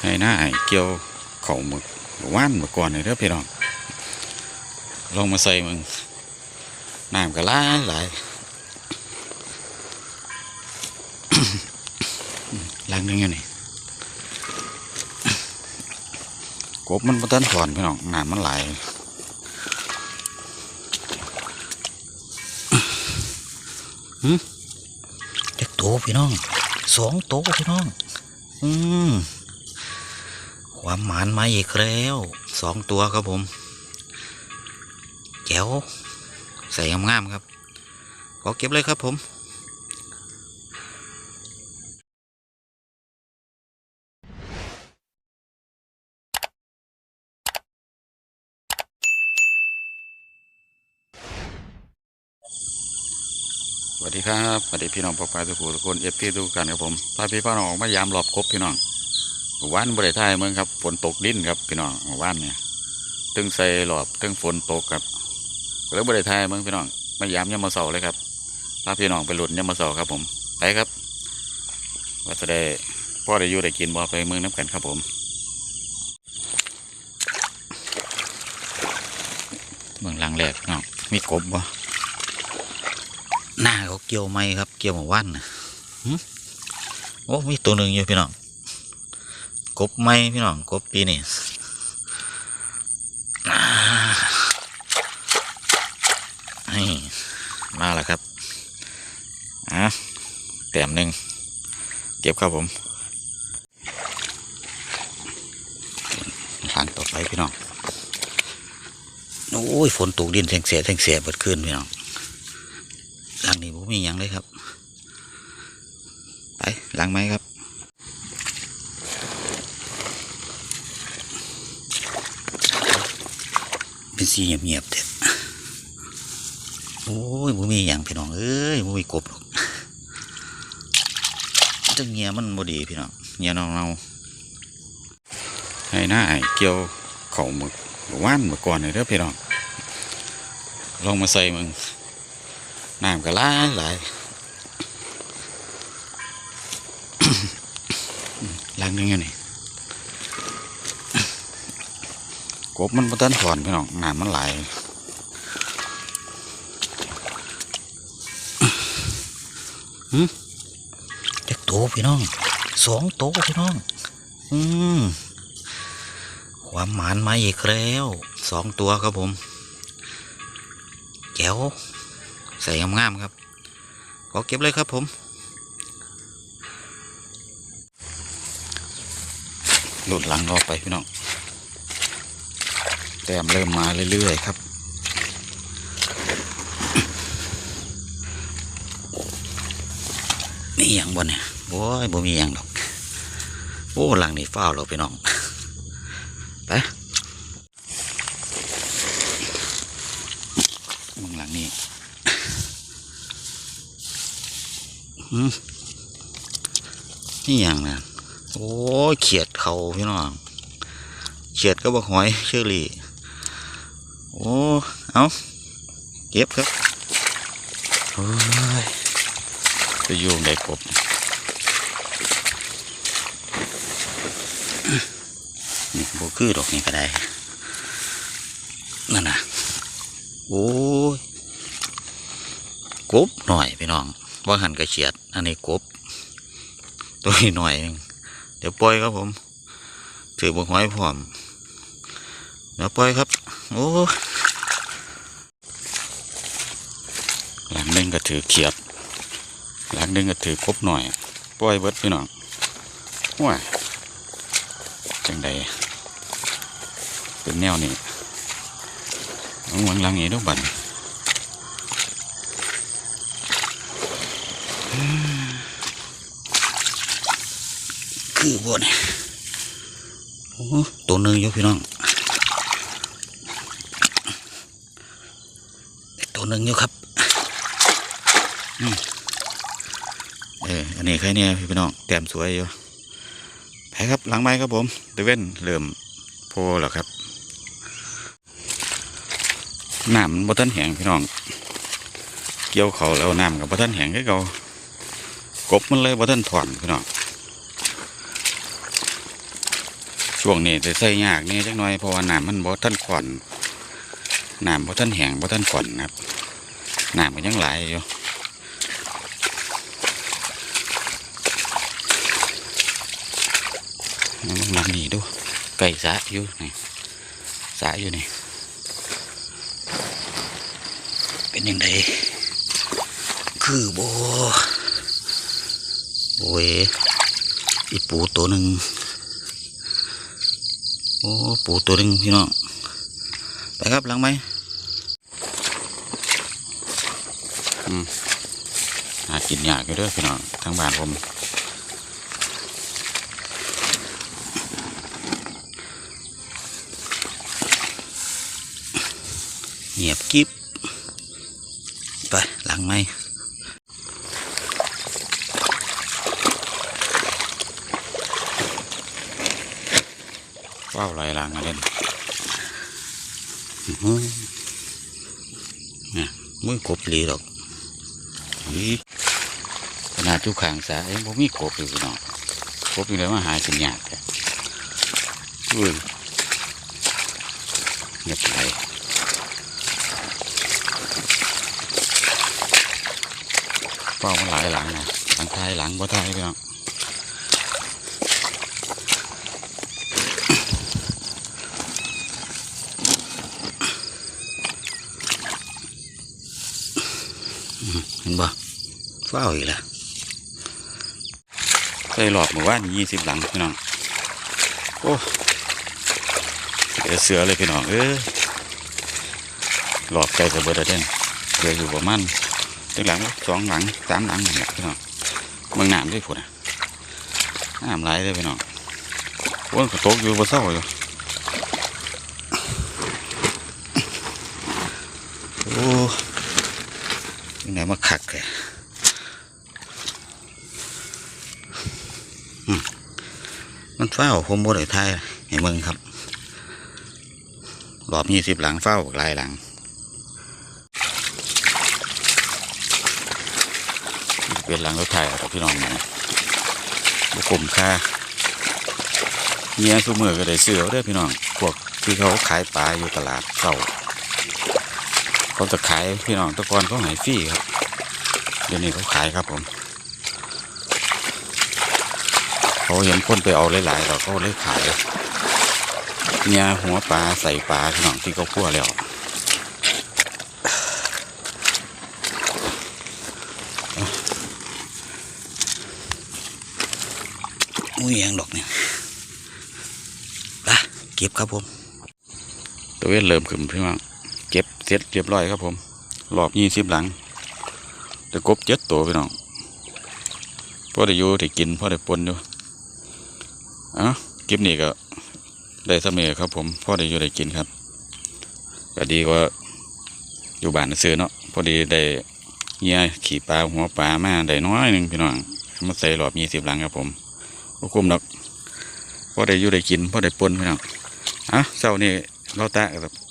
ให้หน้าไอ้เกี่ยวเขาหมึกว่านมื่อก่อนเลยเด้อพี่น้องลองมาใส่มึงน้ำก็หลายหลายล้างนึงอยู่นี่กบมันบ่ทันถอนพี่น้องน้ำมันไหลเด็กโตพี่น้องสองโตพี่น้อง อืม ความหมานมาอีกแล้วสองตัวครับผมแจ๋วใส่งามๆครับ ขอเก็บเลยครับผมสวัสดีครับสวัสดีพี่น้องปอกปลาทุกคนทุกคนเอฟทีทุกกันครับผมพาพี่พ่อน้องมายามหลอบครบพี่น้อง หมู่านบริไทยเมืองครับ ฝนตกดิ้นครับพี่น้องหมู่านเนี่ยตึงใส่หลอบตึงฝนตกครับแล้วบริไทยเมืองพี่น้องไมายามยามมาเสาเลยครับพาพี่น้องไปหลุดยามมาเสาครับผมไปครับว่าจะได้พ่อได้อยู่ได้กินบ่ไปเมืองน้ำกันครับผมเมืองหลังแรกพี่น้องมีกบบ่หน้าเขาเกี่ยวไหมครับ เกี่ยวหมาวันนะโอ้มีตัวหนึ่งอยู่พี่น้อง กบไหมพี่น้องกบปีนี่นี่มาแล้วครับอะแต้มหนึ่งเก็บครับผมทางต่อไปพี่น้องโอ้ยฝนตกดินแทงเสียแทงเสียเบิดขึ้นพี่น้องหลังนี้ผมมีหยังเลยครับ ไปหลังไหมครับ เป็น สีเงียบๆเด็ดโอ้ยผมมีหยังพี่น้องเอ้ยผมมีกบหรอกจังเงียมันบ่ดีพี่น้องเงียเนาเนาให้หน้าไอ้เกี่ยวเขาหมึกว่านเมื่อก่อนเลยเด้อพี่น้องลองมาใส่มึงน้ำก็หลายหลายล้างนึงอยู่นี่ กบมันบ่ทันถอนพี่น้องน้ำมันไหลายหึเด็กโตพี่น้องสองโตพี่น้อง อืมความหมานมาอีกแล้วสองตัวครับผมแจ๋วใส่งามๆครับขอเก็บเลยครับผมหลุดหลังรอไปพี่น้อง ต้มเริ่มมาเรื่อยๆครับมีอย่างบนเนี่ยโอ้ยบ่มีอย่างดอกโอ้หลังนี่ฟ้าเราพี่น้องไปมึงหลังนี้นี่อย่างนะโอ้เขียดเขาพี่น้องเขียดก็บอกหอยเชอรี่ โอ้เอาเก็บครับโอ้ยไปโยงได้กบนี่โบคือดอกนี่ก็ได้นั่นนะโอ้ยกบหน่อยพี่น้องว่าหันกระเฉียด อันนี้กบตัวนี้หน่อยเดี๋ยวปล่อยครับผมถือบกหอยพร้อม ดี๋ยวปล่อยครับ โอ้หลังนึงก็ถือเขียด หลังนึงก็ถือกบหน่อยปล่อยเบิดพี่น้องว้าจังใดเป็นแนวนี้เอาหวังหลังนี้ด้วยบันคือบนโอ้ตัวหนึ่งอยู่พี่น้องอีกตัว หนึ่งอยู่ครับเอออันนี้ใครเนี่ยพี่น้องแต้มสวยอยู่ไปครับหลังไม้ครับผมตะเว้นเริ่มโพแล้วครับน้ำมันบ่ทันแห้งพี่น้อง เกี่ยวเขาแล้วน้ำกับบ่ทันแห้งคือเก่ากบมันเลยบ่ทันถอนพี่น้องช่วงนี้จะใส่ยากนี่จักหน่อยเพราะว่าน้ำมันบ่ทันขอนน้ำบ่ทันแห้งบ่ทันขอนนะครับ น้ำมันยังไหลอยู่เอาลองน้ำนี่ดูไก่สะอยู่นี่สะอยู่นี่ เป็นยังไงคือโบโอ้ยอีปูตัวหนึ่งโอ้ปูตัวหนึงพี่น้องไปครับหลังไหม อืมหากินยากอยู่เด้อพี่น้องทางบ้านผมเงียบกิบไปหลังไหมว้าวไรหลังอะไรนี่อื้อหือมือกบลีหรอก อีขนาดจุกขางสาเองผมมีกบอยู่พี่น้องกบอยู่แล้วมาหาสัญญาณแท้อุ้ยเงียบไปเป้ามาหลายหลังนะหลังท้ายหลังบ่ท้ายพี่น้อง ห็นบ่เฝ้าอีกแล้วเคยหลอกหมู่บ้านยี่สิบหลังพี่น้อง โอ้เดี๋ยวเสือเลยพี่น้องเออหลอกไก่กับเบิร์ดเด่นเดี๋ยวอยู่ประมาณถึงหลังสองหลังสามหลังเนี่ยพี่น้องเมืองน้ำด้วยผุดอะน้ำไหลเลยพี่น้องโอ้ตกอยู่บนเสาอยู่โอ้ ยังไงมาขักเลยอืมมันเฝ้าผมบ่ได้ทายให้เมืองครับ รอบยี่สิบหลังเฝ้าหลายหลังเป็นหลังรถไทยครับพี่น้องนะบุกลมค่าเมียสุมือก็ได้เสือเด้อพี่น้อง พวกที่เขาขายปลาอยู่ตลาดเก่า เขาจะขายพี่น้องตะกอนเขาหายฟรีครับเดี๋ยวนี้เขาขายครับผมเขาเห็นคนไปเอาหลายๆเราเขาเลยขายเนี่ยหัวปลาใส่ปลาพี่น้องที่เขาคั่วแล้วอุ้ยยังดอกเนี่ยไปเก็บครับผมตัวเวทเริ่มขึ้นพี่น้อง สร็จเรียบร้อยครับผมรอบยี่สิบหลังจะกบเจ็ดตัวพี่น้องพอได้อยู่ได้กินพอได้ปนอยู่อ้าคลิปนี้ก็ได้เสมอครับผมพอได้อยู่ได้กินครับก็ดีกว่าอยู่บ้านซื้อเนาะพอดีได้เงี้ยขี่ปลาหัวปลามาได้น้อยหนึ่งพี่น้องมาใส่รอบยี่สิบหลังครับผมบ่คุ้มดอกพอได้อยู่ได้กินพอได้ปนพี่น้องอะเช้านี้เราตะ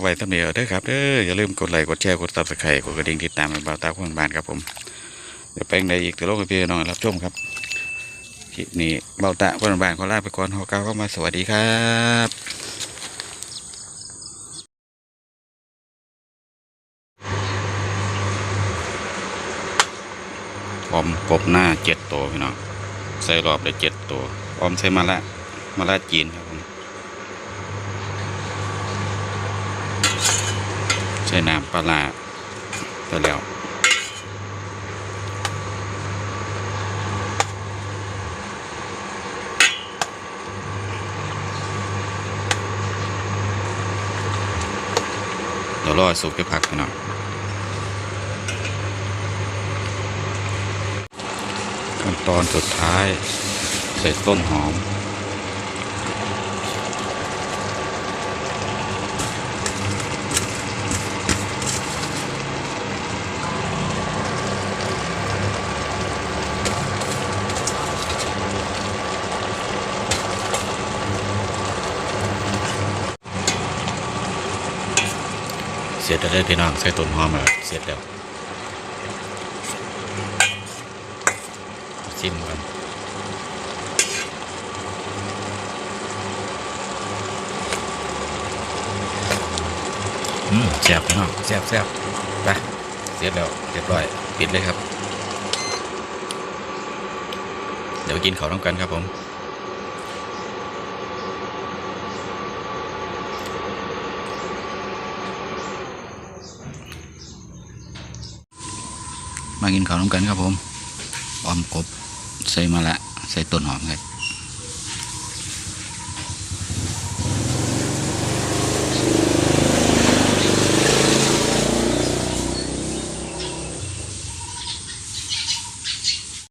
ไว้ตำเนียวเด้อครับเด้ออย่าลืมกดไลค์กดแชร์กดซับสไครต์กดกระดิ่งติดตามเป็นบ่าวตาคนบ้านครับผมเดี๋ยวไปไหนอีกเดี๋ยวโลกให้พี่น้องรับชมครับคลิปนี้บ่าวตาคนบ้านขอลาไปก่อนขอกาวเข้ามาสวัสดีครับอมกบหน้าเจ็ดตัวพี่น้องใส่รอบได้เจ็ดตัวออมใส่มาละมาละจีนครับผม ส่น้ำปลาร้าไปแล้วเดี๋ยวรอสุกจะพักพี่น้องขั้นตอนสุดท้ายใส่ต้นหอม เสร็จแล้วพี่น้องใส่ต้นหอมมาเสร็จแล้วชิมกันอืมแซ่บพี่น้องแซ่บแซ่บไปเสร็จแล้วเรียบร้อย ปิดเลยครับ เดี๋ยวกินเขาต้องกันครับผม มากินข้าวน้ำกันครับผมออมกบใส่มาละใส่ต้นหอมครับ